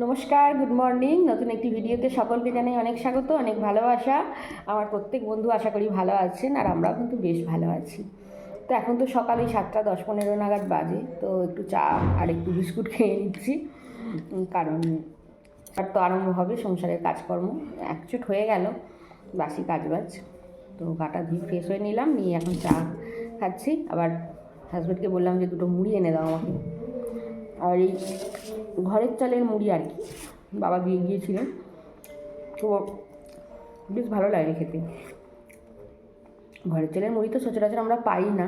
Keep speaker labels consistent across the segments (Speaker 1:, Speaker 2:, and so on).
Speaker 1: নমস্কার good morning নতুন একটি ভিডিওতে সকলকে জানাই অনেক স্বাগত, অনেক ভালোবাসা। আমার প্রত্যেক বন্ধু আশা করি ভালো আছেন আর আমরাও কিন্তু বেশ ভালো আছি। তো এখন তো সকালে সাতটা দশ পনেরো নাগাদ বাজে, তো একটু চা আর একটু বিস্কুট খেয়ে নিচ্ছি। কারণ আর তো আরম্ভ হবে সংসারের কাজকর্ম। একচুট হয়ে গেল, বাসি কাজবাজ। তো গাটা ধুয়ে ফ্রেশ হয়ে নিলাম, নিয়ে এখন চা খাচ্ছি। আবার হাজব্যান্ডকে বললাম যে দুটো মুড়ি এনে দাও আমাকে। আর এই ঘরের চালের মুড়ি আর কি, বাবা দিয়ে গিয়েছিলেন তো বেশ ভালো লাগে খেতে। ঘরের চালের মুড়ি তো সচরাচর আমরা পাই না।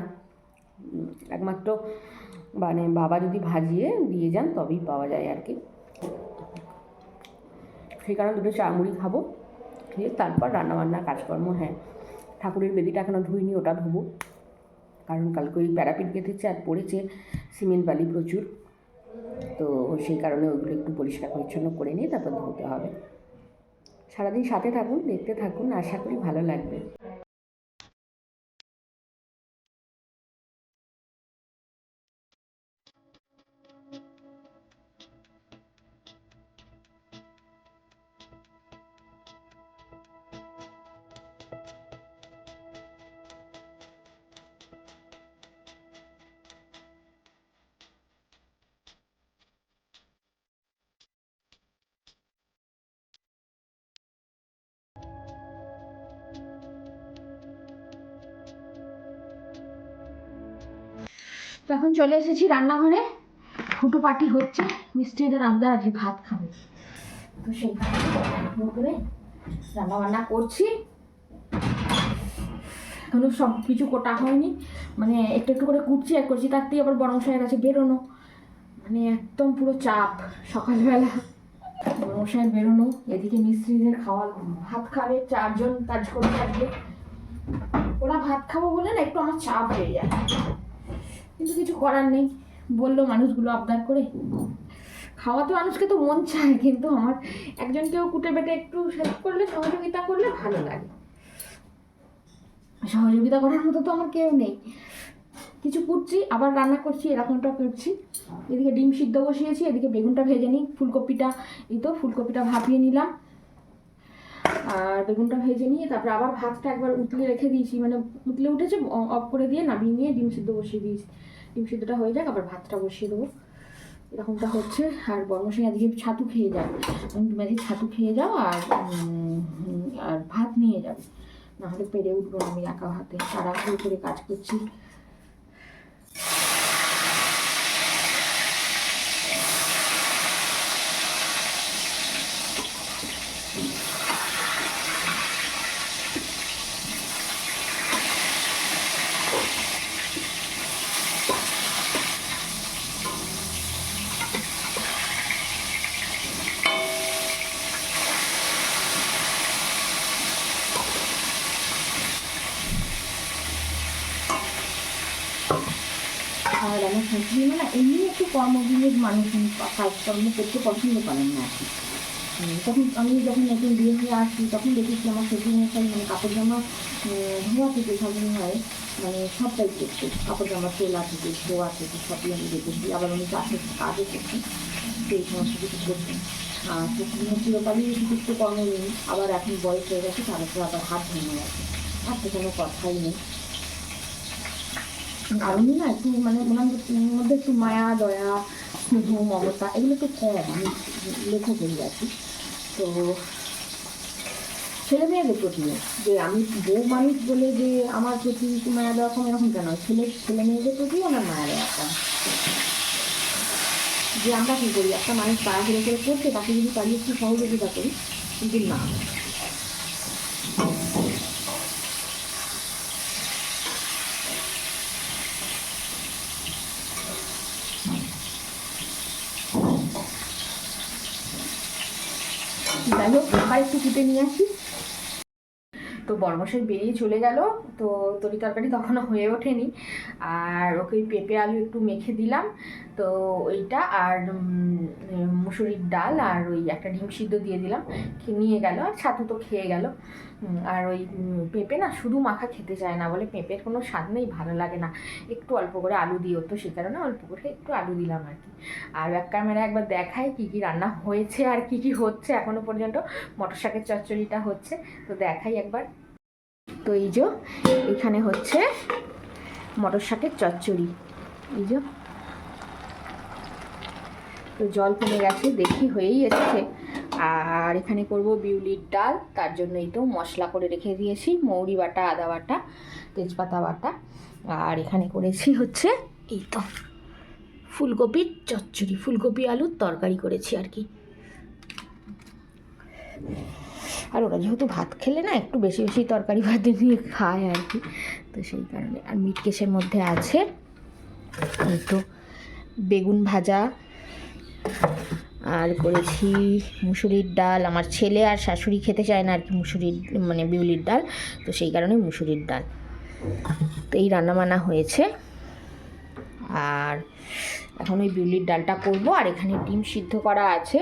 Speaker 1: একমাত্র মানে বাবা যদি ভাজিয়ে দিয়ে যান তবেই পাওয়া যায় আর কি। সেই কারণে দুটো চা মুড়ি খাব, খেয়ে তারপর রান্নাবান্না কাজকর্ম হ্যাঁ। ঠাকুরের বেদিটা এখনও ধুইনি, ওটা ধোবো। কারণ কালকে ওই প্যারাপিট গেঁথেছে আর পড়েছে, সিমেন্ট বালি প্রচুর। তো সেই কারণে ওইগুলো একটু পরিষ্কার পরিচ্ছন্ন করে নিয়ে তারপর ধুতে হবে। সারাদিন সাথে থাকুন, দেখতে থাকুন, আশা করি ভালো লাগবে।
Speaker 2: তো এখন চলে এসেছি রান্নাঘরে। ফুটো পার্টি হচ্ছে মিস্ত্রিদের আবদার আছে ভাত খাবে। তো সেই করে রান্না বান্না করছি। এখনও সব কিছু কোটা হয়নি। মানে একটু একটু করে কুটছি আর করছি তার থেকে আবার বড় মশাইয়ের কাছে বেরোনো। মানে একদম পুরো চাপ সকালবেলা। বড় মশাইয়ের বেরোনো, এদিকে মিস্ত্রিদের খাওয়া ভাত খাবে, চারজন কাজ করে থাকবে। ওরা ভাত খাব বলে না, একটু আমার চাপ হয়ে যায়। কিন্তু কিছু করার নেই। বলল মানুষগুলো আবদার করে। খাওয়াতে মানুষকে তো মন চায়, কিন্তু আমার একজনকেও কুটে বেটে একটু হেল্প করলে, সহযোগিতা করলে ভালো লাগে। সহযোগিতা করার মতো তো আমার কেউ নেই। কিছু কুটছি আবার রান্না করছি এরকমটা করছি। এদিকে ডিম সিদ্ধ বসিয়েছি, এদিকে বেগুনটা ভেজে নিই, ফুলকপিটা, এই তো ফুলকপিটা ভাপিয়ে নিলাম। আর বেগুনটা ভেজে নিয়ে তারপরে আবার ভাতটা একবার উতলে রেখে দিয়েছি। মানে উতলে উঠেছে অফ করে দিয়ে নামিয়ে নিয়ে ডিম সিদ্ধ বসিয়ে দিয়েছি। ডিম সিদ্ধটা হয়ে যাক, আবার ভাতটা বসিয়ে দেবো। এরকমটা হচ্ছে। আর বর্মশাই আজকে ছাতু খেয়ে যাবে। তুমি আজকে ছাতু খেয়ে যাও আর আর ভাত নিয়ে যাবে। নাহলে পেরে উঠবো আমি একা হাতে। তাড়াহুড়ো করে কাজ করছি। আমার শাশুড়ি মা না এমনি একটু কর্মবিমুখ মানুষ কাজকর্ম করতে পছন্দ করেন না আর তখন আমি যখন নতুন বিয়ে হয়ে আসি তখন দেখেছি আমার শ্বশুর মশাই মানে কাপড় জামা ধোয়া থেকে শাশুড়ি হয়। মানে সবটাই করছে কাপড় জামা তোলা থেকে ধোয়া থেকে সবই আমি দেখেছি। আবার উনি চাষের কাজও করছেন সেই সমস্ত কিছু করছেন আর চিরকালই একটু কর্ম নেই। আবার এখন বয়স হয়ে গেছে তারপরে আবার হাত ভেঙে গেছে। আর তো কোনো কথাই নেই। উনি না একটু মানে মধ্যে একটু মায়া, দয়া, স্নেহ, মমতা এগুলো একটু কম আমি লক্ষ্য করি আর কি। তো ছেলে মেয়েদের প্রতি যে আমি বউ মানুষ বলে যে আমার প্রতি মায়া দেওয়া কম এরকম কেন? ছেলে ছেলে মেয়েদের প্রতি ওনার মায়া দেওয়া কম। যে আমরা কী করি? একটা মানুষ তাড়াহুড়ো করে করছে, তাকে যদি পারি একটু সহযোগিতা করি, কিন্তু না। এবার একটু কুটে নিয়ে আসি। তো বর্মশাই বেরিয়ে চলে গেল। তো তরি তরকারি তখনও হয়ে ওঠেনি। আর ওকে পেঁপে আলু একটু মেখে দিলাম। তো ওইটা আর মুসুরির ডাল আর ওই একটা ডিম সিদ্ধ দিয়ে দিলাম। নিয়ে গেল আর ছাতু তো খেয়ে গেল। আর ওই পেঁপে না শুধু মাখা খেতে চায় না বলে পেঁপের কোনো স্বাদ নেই, ভালো লাগে না। একটু অল্প করে আলু দিও তো সে কারণে অল্প করে একটু আলু দিলাম আর কি। আর এক ক্যামেরা একবার দেখাই কী কী রান্না হয়েছে আর কী কী হচ্ছে এখনও পর্যন্ত। মটর শাকের চচ্চড়িটা হচ্ছে, তো দেখাই একবার। তো এই যে, এখানে হচ্ছে মটর শাকের চচ্চড়ি। এই যে। তো জল কমে গেছে, দেখি হয়েই এসেছে। আর এখানে করব বিউলির ডাল, তার জন্য এই তো মশলা করে রেখে দিয়েছি, মৌরি বাটা, আদা বাটা, তেজপাতা বাটা। আর এখানে করেছি হচ্ছে এই তো ফুলকপির চচ্চড়ি, ফুলকপি আলুর তরকারি করেছি আর কি। আর ওরা যেহেতু ভাত খেলে না, একটু বেশি বেশি তরকারি ভাত দিয়ে খায় আর কি, তো সেই কারণে। আর মিট কেসের মধ্যে আছে এই তো বেগুন ভাজা আর করেছি মুসুরির ডাল। আমার ছেলে আর শাশুড়ি খেতে চায় না আর কি মুসুরির মানে বিউলির ডাল। তো সেই কারণে মুসুরির ডাল। তো এই রান্নাবান্না হয়েছে। আর এখন ওই বিউলির ডালটা করব। আর এখানে ডিম সিদ্ধ করা আছে।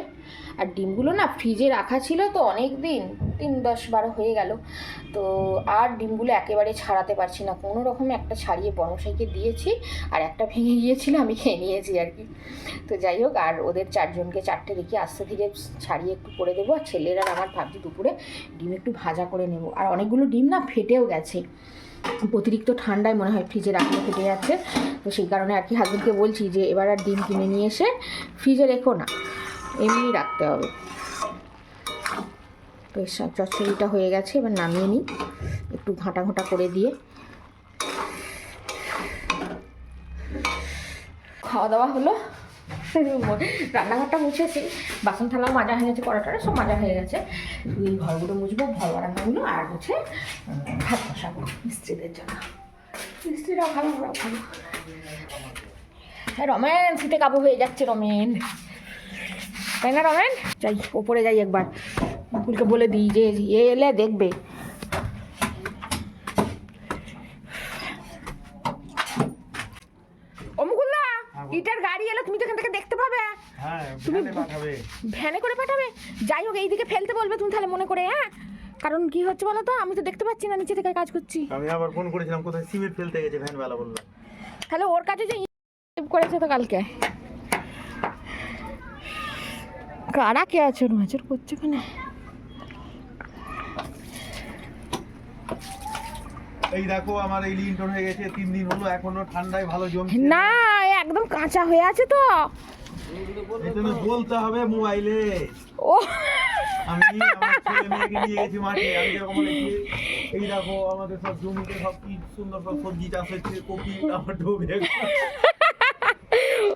Speaker 2: আর ডিমগুলো না ফ্রিজে রাখা ছিল তো অনেক দিন, তিন দশ বারো হয়ে গেল। তো আর ডিমগুলো একেবারে ছাড়াতে পারছি না। কোনো রকমে একটা ছাড়িয়ে বনসাইকে দিয়েছি আর একটা ভেঙে গিয়েছিল, আমি খেয়ে নিয়েছি আর কি। তো যাই হোক, আর ওদের চারজনকে চারটে রেখে আস্তে ধীরে ছাড়িয়ে একটু করে দেবো। আর ছেলের আমার ভাবছি দুপুরে ডিম একটু ভাজা করে নেব। আর অনেকগুলো ডিম না ফেটেও গেছে। অতিরিক্ত ঠান্ডায় মনে হয় ফ্রিজে রাখলে ফেটে যাচ্ছে। তো সেই কারণে আর কি হাজবেন্ডকে বলছি যে, এবার আর ডিম কিনে নিয়ে এসে ফ্রিজে রেখো না। এমনি রাখতে হবে। এর চচ্চড়িটা হয়ে গেছে এবার নামিয়ে নিই। একটু ঘাঁটা ঘাঁটা করে দিয়ে। খাওয়া দাওয়া হলো। রান্নাঘরটা মুছেছি। বাসন থালা মাজা হয়ে গেছে কড়াটা সব মাজা হয়ে গেছে। এই ঘরগুলো মুছবো ঘর বারান্দাগুলো আর উম, ভাত বসাবো মিস্ত্রিদের জন্য। মিস্ত্রিরাও ভালো ওরাও ভালো। হ্যাঁ রমেন শীতে কাবু হয়ে যাচ্ছে রমেন। তাই না রমেন যাই ওপরে যাই একবার মুকুলকে বলে দিই যে এ এলে দেখবে ইটার গাড়ি এলে তুমি তো এখান থেকে দেখতে পাবে।
Speaker 3: হ্যাঁ
Speaker 2: তুমি-
Speaker 3: ভ্যানে
Speaker 2: করে পাঠাবে। যাই হোক এইদিকে ফেলতে বলবে তুমি তাহলে মনে করে হ্যাঁ? কারণ কি হচ্ছে বলো তো? আমি তো দেখতে পাচ্ছি না নিচে থেকে কাজ করছি।
Speaker 3: আমি আবার ফোন করেছিলাম কোথায় সিমেন্ট ফেলতে গেছে ভ্যানওয়ালা বলল।
Speaker 2: তাহলে ওর কাছে যে করেছে তো কালকে। কারা কে আছে ওর করছে ওখানে
Speaker 3: এই দেখো আমার এই লিন্টন হয়ে গেছে তিন দিন হলো এখনও ঠান্ডায় ভালো জমছে
Speaker 2: না। একদম কাঁচা হয়ে আছে তো।
Speaker 3: জন্য বলতে হবে মোবাইলে।
Speaker 2: ও।
Speaker 3: আমি আমার ছেলে মেয়েকে নিয়ে গেছি মাঠে আমি যেরকম এই দেখো আমাদের সব জমিতে সব কি সুন্দর সব সবজি চাষ হচ্ছে কপি টমেটো বেগুন।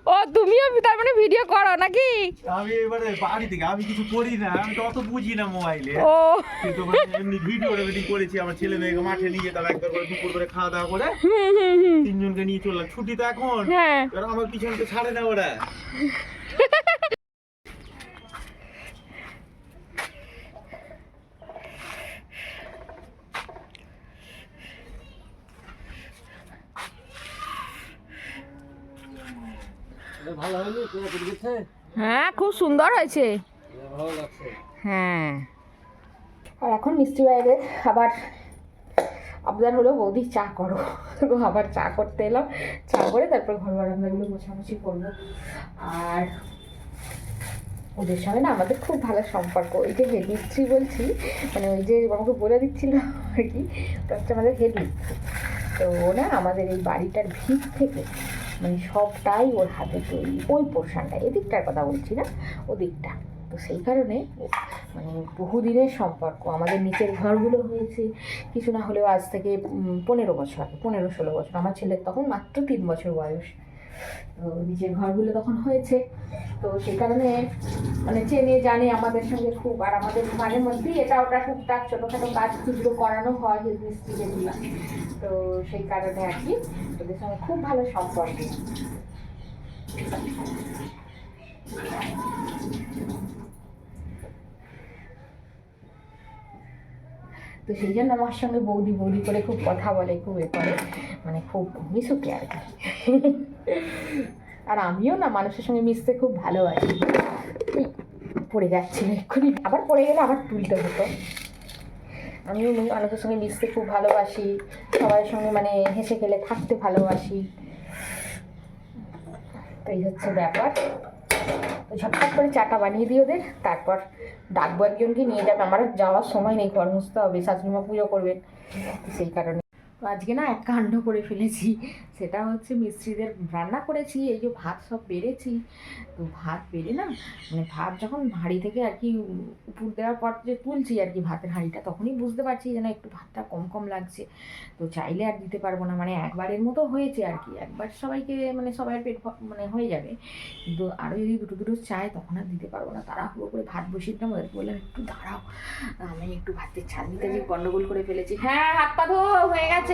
Speaker 2: ও তুমিও তার মানে ভিডিও করো নাকি?
Speaker 3: আমি এবারে বাড়ি থেকে আমি কিছু করি না আমি তো অত বুঝি না মোবাইলে
Speaker 2: ও।
Speaker 3: কিন্তু মানে এমনি ভিডিও রেকর্ডিং করেছি আমার ছেলে মেয়েকে মাঠে নিয়ে যেতাম একবার করে দুপুর করে খাওয়া দাওয়া করে। তিনজনকে নিয়ে চললাম। ছুটি তো এখন।
Speaker 2: হ্যাঁ।
Speaker 3: আমার পিছনকে ছাড়ে না ওরা।
Speaker 2: হ্যাঁ খুব সুন্দর হয়েছে। হ্যাঁ। আর এখন মিষ্টি বাইরে, আবার আবদার হলো বৌদি চা করো। তো আবার চা করতে এলাম। চা করে তারপর ঘর বারান্দাগুলো মোছামুছি করব। আর ওদের সঙ্গে না আমাদের খুব ভালো সম্পর্ক। ওই যে হেড মিস্ত্রি বলছি মানে ওই যে আমাকে বলে দিচ্ছিল আর কি, ওটা হচ্ছে আমাদের হেড মিস্ত্রি তো ও না আমাদের এই বাড়িটার ভিত থেকে মানে সবটাই ওর হাতে তৈরি। ওই পোর্শনটা, এদিকটার কথা বলছি না, ওদিকটা। তো সেই কারণে মানে বহুদিনের সম্পর্ক, আমাদের নিচের ঘরগুলো হয়েছে, কিছু না হলেও আজ থেকে পনেরো বছর আগে পনেরো ষোলো বছর। আমার ছেলের তখন মাত্র তিন বছর বয়স। তো নিচের ঘরগুলো তখন হয়েছে। তো সেই কারণে মানে চেনে জানে আমাদের সঙ্গে খুব আর আমাদের মাঝে মধ্যেই এটা ওটা টুকটাক ছোটোখাটো কাজ খুচরো করানো হয় হেলথ মিস্ত্রিগুলো তো সেই কারণে আর কি ওদের সঙ্গে খুব ভালো সম্পর্ক। তো সেই জন্য আমার সঙ্গে বৌদি বৌদি করে খুব কথা বলে, খুব এ করে। মানে খুব মিশুকে আর কি। আর আমিও না মানুষের সঙ্গে মিশতে খুব ভালোবাসি। পড়ে যাচ্ছিল এক্ষুনি। আবার পড়ে গেলে আবার তুলতে হতো। আমিও মানুষের সঙ্গে মিশতে খুব ভালোবাসি। সবার সঙ্গে মানে হেসে খেলে থাকতে ভালোবাসি। তো এই হচ্ছে ব্যাপার। ঝটপট করে চাটা বানিয়ে দিই ওদের তারপর ডাকবো একজনকে, নিয়ে যাবে। আমার যাওয়ার সময় নেই ঘর মুছতে হবে শাশুড়িমা পুজো করবেন। সেই কারণে। তো আজকে না এক কাণ্ড করে ফেলেছি। সেটা হচ্ছে মিস্ত্রিদের রান্না করেছি, এই যে ভাত সব বেড়েছি। তো ভাত বেড়ে না মানে ভাত যখন হাঁড়ি থেকে আর কি উপর দেওয়ার পর যে তুলছি আর কি ভাতের হাঁড়িটা, তখনই বুঝতে পারছি যেন একটু ভাতটা কম কম লাগছে। তো চাইলে আর দিতে পারব না মানে একবারের মতো হয়েছে আর কি। একবার সবাইকে মানে সবাই পেট মানে হয়ে যাবে। কিন্তু আরও যদি দুটো দুটো চায়, তখন আর দিতে পারব না। তারা হুড়ো করে ভাত বসিয়ে দিলাম, ওদেরকে বললাম, একটু দাঁড়াও, আমি একটু ভাতের ছাড়নিতে যে গন্ডগোল করে ফেলেছি। হ্যাঁ হাত পা ধো, হয়ে গেছে। তো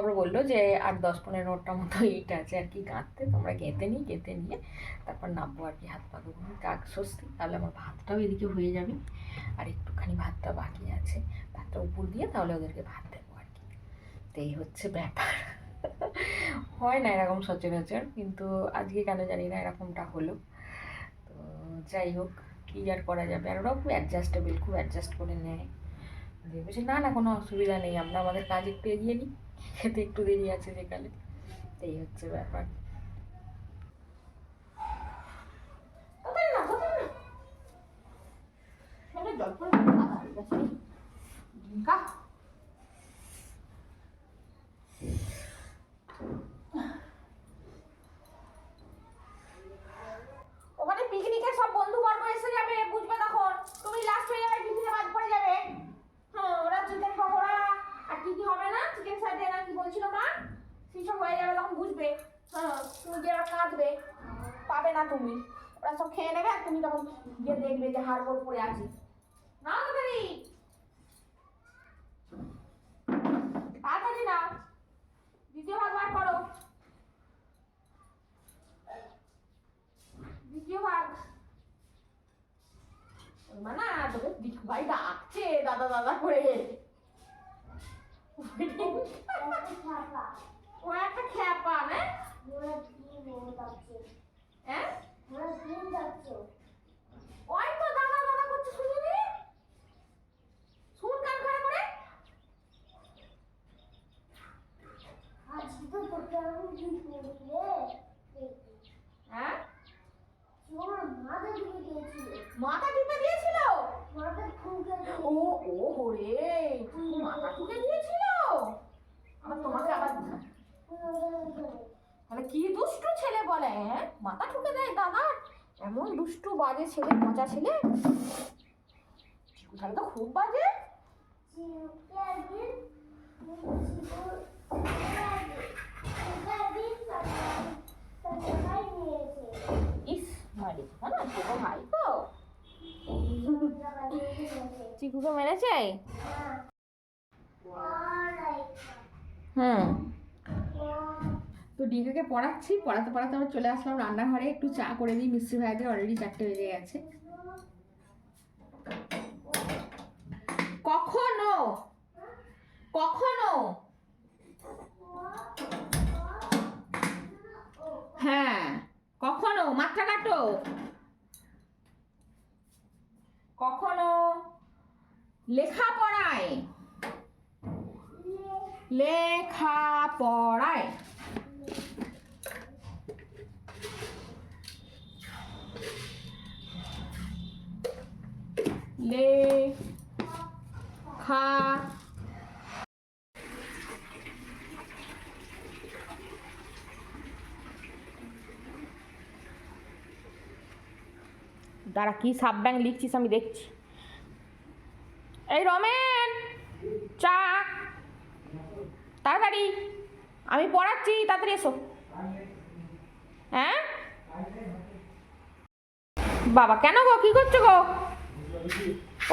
Speaker 2: আমরা বলল যে আর দশ পনেরোটা মতো ইট আছে, আর কি গাঁথতে তোমরা গেঁথে নিই গেঁথে নিয়ে তারপর নামবো আর কি, হাত পা ধোবো। কাক স্বস্তি, তাহলে আমার ভাতটাও এদিকে হয়ে যাবে। আর একটুখানি ভাতটা বাকি আছে। ভাতটা উপর দিয়ে তাহলে ওদেরকে ভাত দেবো আর কি। তো এই হচ্ছে ব্যাপার। হয় না এরকম সচরাচর, কিন্তু আজকে কেন জানি না এরকমটা হলো। তো যাই হোক। কী আর করা যাবে। আর ওরাও খুব অ্যাডজাস্টেবল খুব অ্যাডজাস্ট করে নেয়। বলছে, না না, কোনো অসুবিধা নেই, আমরা আমাদের কাজ একটু এগিয়ে নিই। খেতে একটু দেরি আছে যেকালে এই হচ্ছে ব্যাপার।
Speaker 4: জল কা ওখানে পিকনিকের সব বন্ধু বর্গ এসে যাবে বুঝবে তখন তুমি লাস্ট হয়ে যাবে টিফিনে বাদ পড়ে যাবে হ্যাঁ ওরা চিকেন পকোড়া আর কি কি হবে না চিকেন সাইডে না কি বলছিল মা সেসব হয়ে যাবে তখন বুঝবে হ্যাঁ তুমি যে ওরা কাঁদবে পাবে না তুমি। ওরা সব খেয়ে নেবে আর তুমি তখন গিয়ে দেখবে যে হাড়গোড় পড়ে আছি। না তাড়াতাড়ি তাড়াতাড়ি না দ্বিতীয় ভাগ বার করো। দ্বিতীয় ভাগ। মানে তোকে দিকু ভাই ডাকছে দাদা দাদা করে। ও একটা খ্যাপা। না হ্যাঁ? ওই তো দাদা দাদা করছে শুনিনি? শুন কান খাড়া করে। হ্যাঁ? মাথা টিপে দিয়েছিল। ও ও হরে মাথা ঠুকে দিয়েছিল আবার তোমাকে আবার তাহলে কি দুষ্টু বলে হ্যাঁ মাথা ঠুকে দেয় দাদা। এমন দুষ্টু বাজে ছেলে পচা ছেলে। তাহলে তো খুব বাজে। ইস মারি না ছোট ভাই তো। চিকুকে মেরেছে? হুম। তো ডিঙ্কাকে পড়াচ্ছি, পড়াতে পড়াতে আমরা চলে আসলাম রান্নাঘরে। একটু চা করে দিই মিস্ত্রি ভাইদের অলরেডি চারটে বেজে গেছে। কখনো কখনো? হ্যাঁ কখনো? মাত্রা কাটো। কখনো? লেখা পড়ায় পড়ায় লেখা দাঁড়া, কি সাব ব্যাং লিখছিস আমি দেখছি। এই রমেন, চা। তাড়াতাড়ি, আমি পড়াচ্ছি, তাড়াতাড়ি এসো। হ্যাঁ? বাবা, কেন গো? কি করছ গো?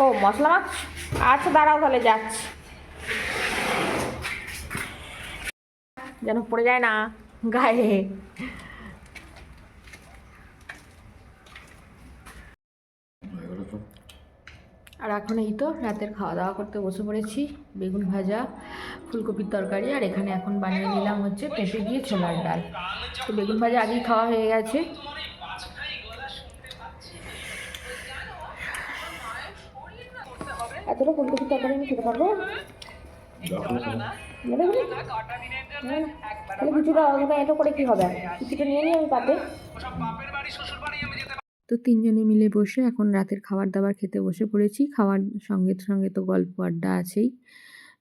Speaker 4: ও, মশলা মাছ? আচ্ছা দাঁড়াও তাহলে, যাচ্ছি। যেন পড়ে যায় না গায়ে।
Speaker 2: আর এখন এই তো রাতের খাওয়া দাওয়া করতে বসে পড়েছি, বেগুন ভাজা, ফুলকপির তরকারি, আর এখানে এখন বানিয়ে নিলাম হচ্ছে পেঁপে দিয়ে ছোলার ডাল। তো বেগুন ভাজা আগেই খাওয়া হয়ে গেছে। এতটা ফুলকপির তরকারি আমি খেতে পারব। পাতে। তো তিনজনে মিলে বসে এখন রাতের খাবার দাবার খেতে বসে পড়েছি। খাওয়ার সঙ্গে সঙ্গে তো গল্প আড্ডা আছেই।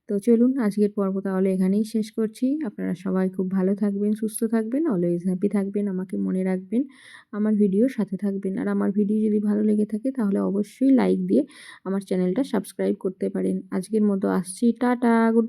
Speaker 2: তো চলুন আজকের পর্ব তাহলে এখানেই শেষ করছি। আপনারা সবাই খুব ভালো থাকবেন, সুস্থ থাকবেন অলওয়েজ হ্যাপি থাকবেন, আমাকে মনে রাখবেন, আমার ভিডিও সাথে থাকবেন। আর আমার ভিডিও যদি ভালো লেগে থাকে তাহলে অবশ্যই লাইক দিয়ে আমার চ্যানেলটা সাবস্ক্রাইব করতে পারেন। আজকের মতো আসছি, টাটা গুড